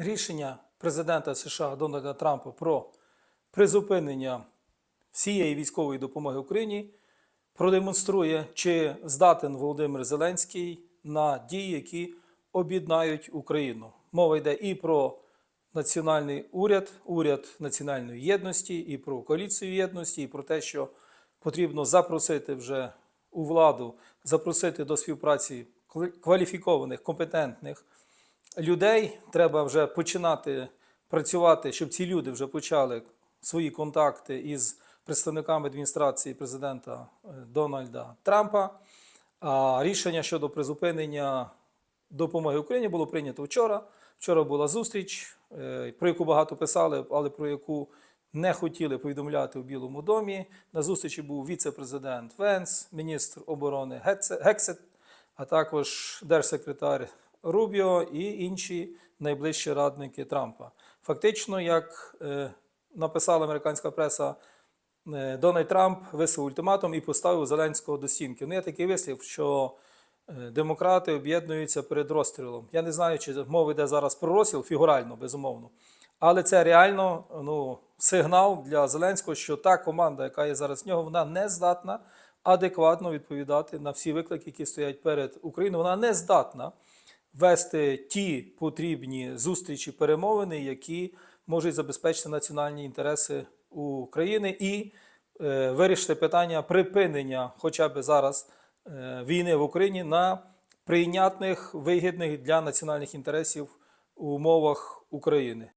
рішення президента США Дональда Трампа про призупинення всієї військової допомоги Україні продемонструє, чи здатен Володимир Зеленський на дії, які об'єднають Україну. Мова йде і про національний уряд, уряд національної єдності, і про коаліцію єдності, і про те, що потрібно запросити вже у владу, запросити до співпраці кваліфікованих, компетентних людей. Треба вже починати працювати, щоб ці люди вже почали свої контакти із представниками адміністрації президента е, Дональда Трампа. А рішення щодо призупинення допомоги Україні було прийнято вчора. Вчора була зустріч, е, про яку багато писали, але про яку не хотіли повідомляти у Білому домі. На зустрічі був віце-президент Венс, міністр оборони Гексет, а також держсекретар Рубіо і інші найближчі радники Трампа. Фактично, як е, написала американська преса, е, Дональд Трамп висував ультиматум і поставив Зеленського до стінки. Ну, є такий вислів, що е, демократи об'єднуються перед розстрілом. Я не знаю, чи мова йде зараз про розстріл, фігурально, безумовно. Але це реально ну, сигнал для Зеленського, що та команда, яка є зараз в нього, вона не здатна адекватно відповідати на всі виклики, які стоять перед Україною. Вона не здатна вести ті потрібні зустрічі, перемовини, які можуть забезпечити національні інтереси України і е, вирішити питання припинення, хоча б зараз, е, війни в Україні на прийнятних, вигідних для національних інтересів умовах України.